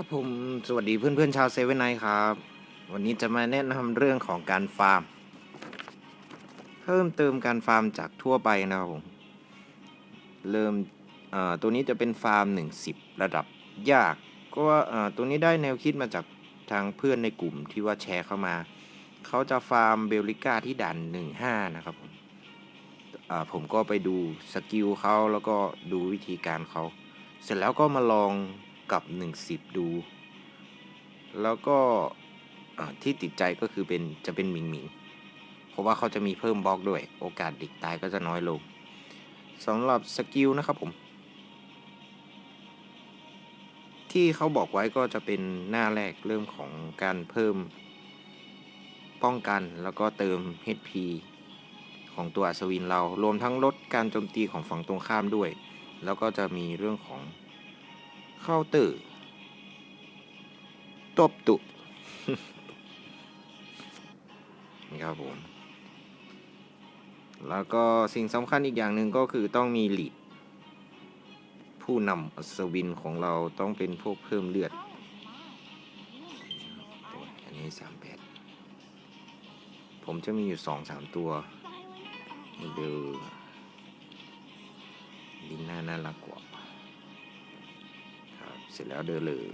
ครับผม สวัสดีเพื่อนๆชาวเซเว่นไนครับ วันนี้จะมาแนะนำเรื่องของการฟาร์ม เพิ่มเติมการฟาร์มจากทั่วไปนะครับผม เริ่มตัวนี้จะเป็นฟาร์ม 10 ระดับยาก ก็ว่าตัวนี้ได้แนวคิดมาจากทางเพื่อนในกลุ่มที่ว่าแชร์เข้ามา เขาจะฟาร์มเบลลิก้าที่ด่าน 15 นะครับผมผมก็ไปดูสกิลเขาแล้วก็ดูวิธีการเขา เสร็จแล้วก็มาลอง กับ 10 ดู แล้วก็ที่ติดใจก็คือเป็นจะเป็นหมิงหมิงเพราะว่าเขาจะมีเพิ่มบล็อกด้วย โอกาสด็กตายก็จะน้อยลงสำหรับสกิลนะครับผม ที่เขาบอกไว้ก็จะเป็นหน้าแรกเริ่มของการเพิ่มป้องกันแล้วก็เติม HP ของตัวอัศวินเรารวมทั้งลดการโจมตีของฝั่งตรงข้ามด้วย แล้วก็จะมีเรื่องของ เคาน์เตอร์ตบตุนี่ครับผม แล้วก็สิ่งสำคัญอีกอย่างหนึ่งก็คือต้องมีลีดผู้นำอัศวินของเราต้องเป็นพวกเพิ่มเลือด อันนี้สามแปดผมจะมีอยู่สองสามตัวเดูลินหน้าน่ารักกว่า เสร็จแล้วเดินเลย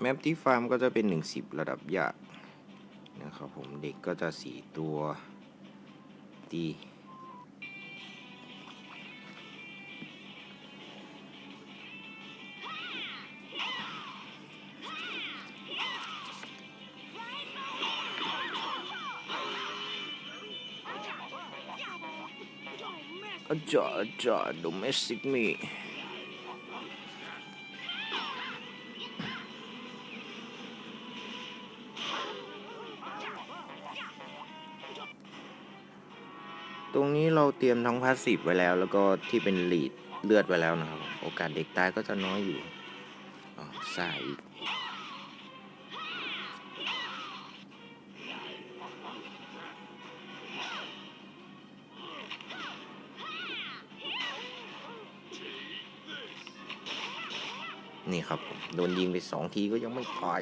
แมปที่ฟาร์มก็จะเป็น110ระดับยากนะครับผมเด็กก็จะ 4 ตัวตี จารย์อจารย์ domestic me ตรงนี้เราเตรียมทั้งพาสซีฟไว้แล้ว แล้วก็ที่เป็นลีดเลือดไว้แล้วนะครับ โอกาสเด็กตายก็จะน้อยอยู่อ๋อซ่าอีก นี่ครับโดนยิงไปสองทีก็ยังไม่ตาย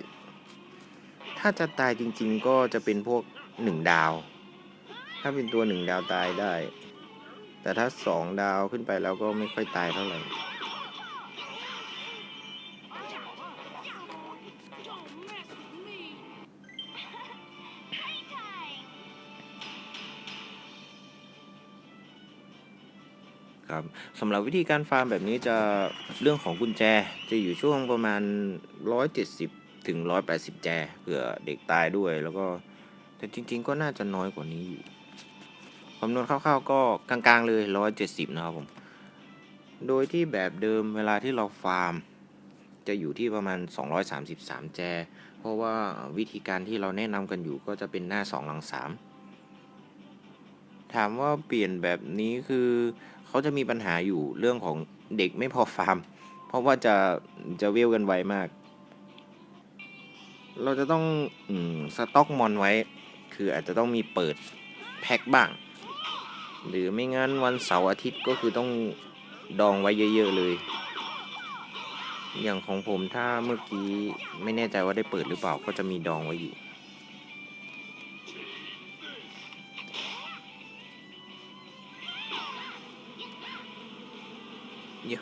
ถ้าจะตายจริง ๆ ก็จะเป็นพวกหนึ่งดาว ถ้าเป็นตัวหนึ่งดาวตายได้ แต่ถ้าสองดาวขึ้นไปแล้วก็ไม่ค่อยตายเท่าไหร่ ครับสำหรับวิธีการฟาร์มแบบนี้จะเรื่องของกุญแจจะอยู่ช่วงประมาณ 170 ถึง 180 แจเผื่อเด็กตายด้วย แล้วก็แต่จริง ๆ ก็น่าจะน้อยกว่านี้อยู่คำนวณคร่าวๆก็กลางๆเลย 170 นะครับผม โดยที่แบบเดิมเวลาที่เราฟาร์ม จะอยู่ที่ประมาณ 233 แจ เพราะว่าวิธีการที่เราแนะนำกันอยู่ก็จะเป็นหน้า 2 หลัง 3 ถามว่าเปลี่ยนแบบนี้คือ เขาจะมีปัญหาอยู่เรื่องของเด็กไม่พอฟาร์ม เพราะว่าจะจะเวลกันไวมาก เราจะต้องอสต็อกมอนไว้ คืออาจจะต้องมีเปิดแพ็คบ้าง หรือไม่งั้นวันเสาร์อาทิตย์ก็คือต้องดองไว้เยอะๆเลย อย่างของผมถ้าเมื่อกี้ไม่แน่ใจว่าได้เปิดหรือเปล่าก็จะมีดองไว้อยู่ ยี่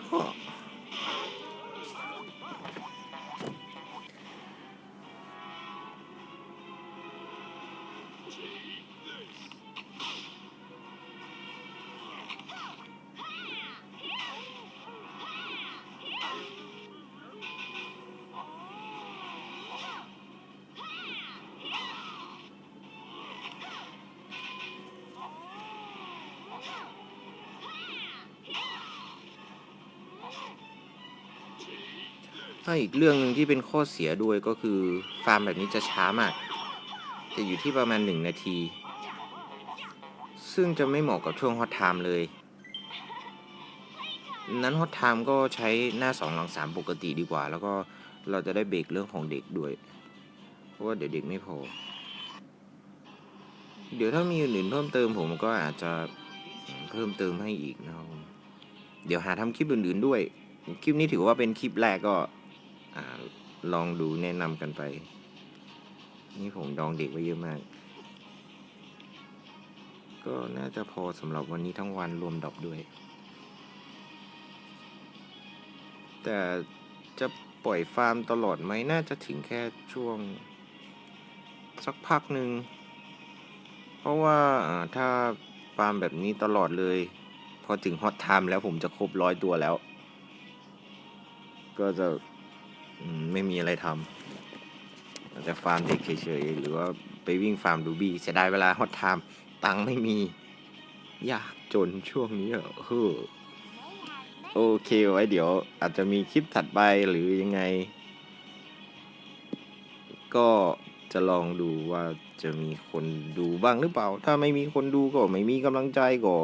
ถ้าอีกเรื่องหนึ่งที่เป็นข้อเสียด้วยก็คือฟาร์มแบบนี้จะช้ามาก จะอยู่ที่ประมาณ 1 นาที ซึ่งจะไม่เหมาะกับช่วงฮอตไทม์เลย นั้นฮอตไทม์ก็ใช้หน้า 2 หลัง 3 ปกติดีกว่า แล้วก็เราจะได้เบรกเรื่องของเด็กด้วย เพราะว่าเดี๋ยวเด็กไม่พอ เดี๋ยวถ้ามีอื่นเพิ่มเติมผมก็อาจจะเพิ่มเติมให้อีกนะครับเดี๋ยวหาทำคลิปอื่นๆด้วย คลิปนี้ถือว่าเป็นคลิปแรกก็ อลองดูแนะนำกันไป นี่ผมดองเด็กไว้เยอะมาก ก็น่าจะพอสำหรับวันนี้ทั้งวันรวมดอกด้วย แต่จะปล่อยฟาร์มตลอดไหมน่าจะถึงแค่ช่วง สักพักหนึ่ง เพราะว่าถ้าฟาร์มแบบนี้ตลอดเลย พอถึงฮอตไทม์แล้วผมจะครบร้อยตัวแล้ว ก็จะ ไม่มีอะไรทำอาจจะฟาร์มเด็กเฉยๆ หรือว่าไปวิ่งฟาร์มดูบี้เสียดายเวลาฮอตไทม์ตังไม่มี ยากจนช่วงนี้เฮ้อโอเคไว้เดี๋ยวอาจจะมีคลิปถัดไปหรือยังไง ก็จะลองดูว่าจะมีคนดูบ้างหรือเปล่า ถ้าไม่มีคนดูก็ไม่มีกำลังใจก็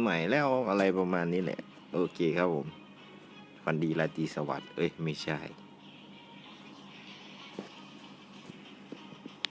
ใหม่แล้วอะไรประมาณนี้แหละ โอเคครับผม ฟันดีราตรีสวัสดิ์เอ้ย ไม่ใช่